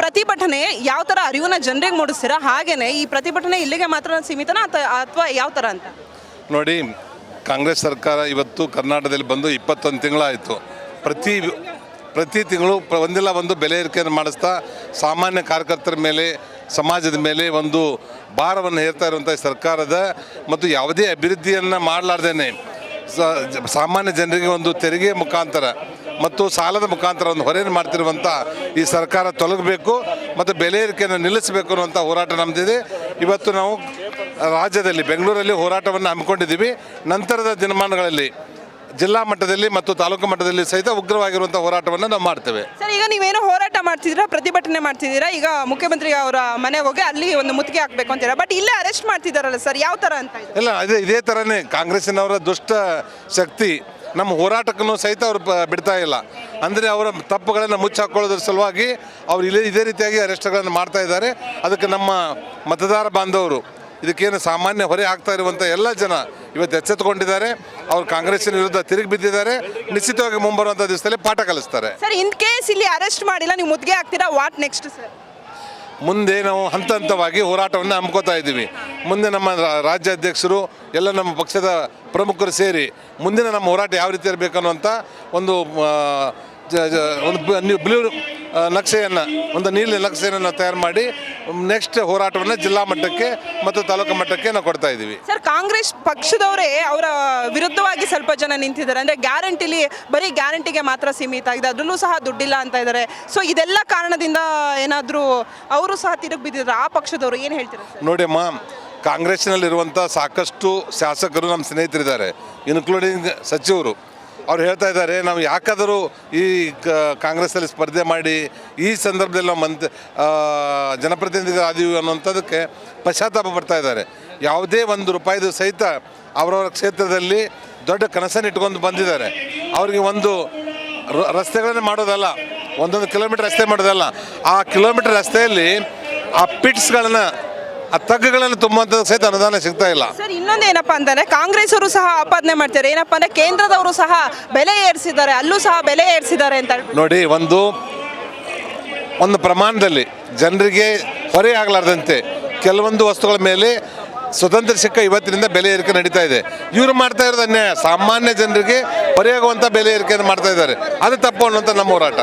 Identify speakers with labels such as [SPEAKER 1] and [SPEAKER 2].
[SPEAKER 1] ಪ್ರತಿಭಟನೆ ಯಾವ ತರ ಅರಿವನ್ನ ಜನರಿಗೆ ಮೂಡಿಸ್ತೀರಾ? ಹಾಗೇನೆ ಈ ಪ್ರತಿಭಟನೆ ಇಲ್ಲಿಗೆ ಮಾತ್ರ ಸೀಮಿತನ ಅಥವಾ ಯಾವ ತರ ಅಂತ?
[SPEAKER 2] ನೋಡಿ, ಕಾಂಗ್ರೆಸ್ ಸರ್ಕಾರ ಇವತ್ತು ಕರ್ನಾಟಕದಲ್ಲಿ ಬಂದು ಇಪ್ಪತ್ತೊಂದು ತಿಂಗಳಾಯಿತು. ಪ್ರತಿ ಪ್ರತಿ ತಿಂಗಳು ಒಂದಿಲ್ಲ ಒಂದು ಬೆಲೆ ಏರಿಕೆಯನ್ನು ಮಾಡಿಸ್ತಾ ಸಾಮಾನ್ಯ ಕಾರ್ಯಕರ್ತರ ಮೇಲೆ, ಸಮಾಜದ ಮೇಲೆ ಒಂದು ಭಾರವನ್ನು ಹೇರ್ತಾ ಇರುವಂಥ ಸರ್ಕಾರದ ಮತ್ತು ಯಾವುದೇ ಅಭಿವೃದ್ಧಿಯನ್ನು ಮಾಡಲಾರ್ದೇನೆ ಸಾಮಾನ್ಯ ಜನರಿಗೆ ಒಂದು ತೆರಿಗೆ ಮುಖಾಂತರ ಮತ್ತು ಸಾಲದ ಮುಖಾಂತರ ಒಂದು ಹೊರೆಯನ್ನು ಮಾಡ್ತಿರುವಂಥ ಈ ಸರ್ಕಾರ ತೊಲಗಬೇಕು ಮತ್ತು ಬೆಲೆ ಏರಿಕೆಯನ್ನು ನಿಲ್ಲಿಸಬೇಕು ಅನ್ನುವಂಥ ಹೋರಾಟ ನಮ್ಮದಿದೆ ಇವತ್ತು ನಾವು ರಾಜ್ಯದಲ್ಲಿ ಬೆಂಗಳೂರಲ್ಲಿ ಹೋರಾಟವನ್ನು ಹಮ್ಮಿಕೊಂಡಿದ್ದೀವಿ. ನಂತರದ ದಿನಮಾನಗಳಲ್ಲಿ ಜಿಲ್ಲಾ ಮಟ್ಟದಲ್ಲಿ ಮತ್ತು ತಾಲೂಕು ಮಟ್ಟದಲ್ಲಿ ಸಹಿತ ಉಗ್ರವಾಗಿರುವಂತಹ ಹೋರಾಟವನ್ನು ನಾವು ಮಾಡ್ತೇವೆ.
[SPEAKER 1] ಸರ್ ಈಗ ನೀವೇನು ಹೋರಾಟ ಮಾಡ್ತಿದ್ದೀರಾ ಪ್ರತಿಭಟನೆ ಮಾಡ್ತಿದ್ದೀರಾ? ಈಗ ಮುಖ್ಯಮಂತ್ರಿ ಅವರ ಮನೆಗೆ ಹೋಗಿ ಅಲ್ಲಿ ಒಂದು ಮುತ್ತಿಗೆ ಹಾಕಬೇಕು ಅಂತೀರಾ ಬಟ್ ಇಲ್ಲೇ ಅರೆಸ್ಟ್ ಮಾಡ್ತಿದ್ದಾರಲ್ಲ ಸರ್ ಯಾವ ತರ ಅಂತ
[SPEAKER 2] ಇಲ್ಲ ಅದೇ ಇದೇ ಥರನೇ ಕಾಂಗ್ರೆಸ್ಸಿನವರ ದುಷ್ಟ ಶಕ್ತಿ ನಮ್ಮ ಹೋರಾಟಕ್ಕೂ ಸಹಿತ ಅವರು ಬಿಡ್ತಾ ಇಲ್ಲ. ಅಂದರೆ ಅವರ ತಪ್ಪುಗಳನ್ನು ಮುಚ್ಚಾಕೊಳ್ಳೋದ್ರ ಸಲುವಾಗಿ ಅವರು ಇಲ್ಲೇ ಇದೇ ರೀತಿಯಾಗಿ ಅರೆಸ್ಟ್ಗಳನ್ನು ಮಾಡ್ತಾ ಇದ್ದಾರೆ. ಅದಕ್ಕೆ ನಮ್ಮ ಮತದಾರ ಬಾಂಧವರು, ಇದಕ್ಕೇನು ಸಾಮಾನ್ಯ ಹೊರೆ ಆಗ್ತಾ ಇರುವಂಥ ಎಲ್ಲ ಜನ ಇವತ್ತು ಎಚ್ಚೆತ್ತುಕೊಂಡಿದ್ದಾರೆ. ಅವರು ಕಾಂಗ್ರೆಸ್ಸಿನ ವಿರುದ್ಧ ತಿರುಗಿ ಬಿದ್ದಿದ್ದಾರೆ. ನಿಶ್ಚಿತವಾಗಿ ಮುಂಬರುವಂಥ ದಿವಸದಲ್ಲಿ ಪಾಠ ಕಲಿಸ್ತಾರೆ.
[SPEAKER 1] ಸರ್, ಇನ್ ಕೇಸ್ ಇಲ್ಲಿ ಅರೆಸ್ಟ್ ಮಾಡಿಲ್ಲ, ನೀವು ಮುದ್ಗೆ ಆಗ್ತೀರಾ ವಾಟ್ ನೆಕ್ಸ್ಟ್ ಸರ್
[SPEAKER 2] ಮುಂದೆ ನಾವು ಹಂತ ಹಂತವಾಗಿ ಹೋರಾಟವನ್ನು ಹಮ್ಮಿಕೋತಾ ಇದ್ದೀವಿ. ಮುಂದೆ ನಮ್ಮ ರಾಜ್ಯಾಧ್ಯಕ್ಷರು, ಎಲ್ಲ ನಮ್ಮ ಪಕ್ಷದ ಪ್ರಮುಖರು ಸೇರಿ ಮುಂದಿನ ನಮ್ಮ ಹೋರಾಟ ಯಾವ ರೀತಿ ಇರಬೇಕು ಅನ್ನುವಂಥ ಒಂದು ಒಂದು ಬ್ಲೂ ನಕ್ಷೆಯನ್ನು, ಒಂದು ನೀಲಿ ನಕ್ಷೆಯನ್ನು ತಯಾರು ಮಾಡಿ ನೆಕ್ಸ್ಟ್ ಹೋರಾಟವನ್ನು ಜಿಲ್ಲಾ ಮಟ್ಟಕ್ಕೆ ಮತ್ತು ತಾಲೂಕು ಮಟ್ಟಕ್ಕೆ ನಾವು ಕೊಡ್ತಾ ಇದ್ದೀವಿ.
[SPEAKER 1] ಸರ್ ಕಾಂಗ್ರೆಸ್ ಪಕ್ಷದವರೇ ಅವರ ವಿರುದ್ಧವಾಗಿ ಸ್ವಲ್ಪ ಜನ ನಿಂತಿದ್ದಾರೆ. ಅಂದರೆ ಗ್ಯಾರಂಟಿಲಿ ಬರೀ ಗ್ಯಾರಂಟಿಗೆ ಮಾತ್ರ ಸೀಮಿತ ಆಗಿದೆ. ಅದರಲ್ಲೂ ಸಹ ದುಡ್ಡಿಲ್ಲ ಅಂತ ಇದ್ದಾರೆ. ಸೊ ಇದೆಲ್ಲ ಕಾರಣದಿಂದ ಏನಾದರೂ ಅವರು ಸಹ ತಿರುಗಿ ಬಿದ್ದಿದ್ದಾರೆ ಆ ಪಕ್ಷದವರು ಏನು ಹೇಳ್ತೀರಾ
[SPEAKER 2] ನೋಡಿ ಅಮ್ಮ ಕಾಂಗ್ರೆಸ್ನಲ್ಲಿರುವಂಥ ಸಾಕಷ್ಟು ಶಾಸಕರು ನಮ್ಮ ಸ್ನೇಹಿತರಿದ್ದಾರೆ. ಇನ್ಕ್ಲೂಡಿಂಗ್ ಸಚಿವರು. ಅವ್ರು ಹೇಳ್ತಾ ಇದ್ದಾರೆ, ನಾವು ಯಾಕಾದರೂ ಈ ಕಾಂಗ್ರೆಸ್ಸಲ್ಲಿ ಸ್ಪರ್ಧೆ ಮಾಡಿ ಈ ಸಂದರ್ಭದಲ್ಲಿ ನಾವು ಮಂತ್ ಜನಪ್ರತಿನಿಧಿಗಳಾದೀವಿ ಅನ್ನುವಂಥದ್ದಕ್ಕೆ ಪಶ್ಚಾತ್ತಾಪ ಬರ್ತಾ ಇದ್ದಾರೆ. ಯಾವುದೇ ಒಂದು ರೂಪಾಯಿದು ಸಹಿತ ಅವರವರ ಕ್ಷೇತ್ರದಲ್ಲಿ ದೊಡ್ಡ ಕನಸನ್ನು ಇಟ್ಕೊಂಡು ಬಂದಿದ್ದಾರೆ. ಅವರಿಗೆ ಒಂದು ರಸ್ತೆಗಳನ್ನು ಮಾಡೋದಲ್ಲ, ಒಂದೊಂದು ಕಿಲೋಮೀಟರ್ ರಸ್ತೆ ಮಾಡೋದಲ್ಲ. ಆ ಕಿಲೋಮೀಟರ್ ರಸ್ತೆಯಲ್ಲಿ ಆ ಪಿಟ್ಸ್ಗಳನ್ನು ಆ ತಗ್ಗುಗಳನ್ನು ತುಂಬುವಂಥದ್ದು ಸಹಿತ ಅನುದಾನ ಸಿಗ್ತಾ ಇಲ್ಲ.
[SPEAKER 1] ಸರ್ ಇನ್ನೊಂದು ಏನಪ್ಪ ಅಂತಂದ್ರೆ ಕಾಂಗ್ರೆಸ್ ಅವರು ಸಹ ಆಪಾದನೆ ಮಾಡ್ತಾರೆ. ಏನಪ್ಪ ಅಂದ್ರೆ ಕೇಂದ್ರದವರು ಸಹ ಬೆಲೆ ಏರಿಸಿದ್ದಾರೆ. ಅಲ್ಲೂ ಸಹ ಬೆಲೆ ಏರಿಸಿದ್ದಾರೆ ಅಂತ.
[SPEAKER 2] ನೋಡಿ ಒಂದು ಒಂದು ಪ್ರಮಾಣದಲ್ಲಿ ಜನರಿಗೆ ಹೊರೆ ಆಗಲಾರ್ದಂತೆ ಕೆಲವೊಂದು ವಸ್ತುಗಳ ಮೇಲೆ ಸ್ವತಂತ್ರ ಸಿಕ್ಕ ಇವತ್ತಿನಿಂದ ಬೆಲೆ ಏರಿಕೆ ನಡೀತಾ ಇದೆ. ಇವರು ಮಾಡ್ತಾ ಇರೋದು ಅನ್ಯಾಯ. ಸಾಮಾನ್ಯ ಜನರಿಗೆ ಹೊರೆಯಾಗುವಂತ ಬೆಲೆ ಏರಿಕೆಯನ್ನು ಮಾಡ್ತಾ ಇದ್ದಾರೆ. ಅದು ತಪ್ಪು ಅನ್ನುವಂಥ ನಮ್ಮ ಹೋರಾಟ.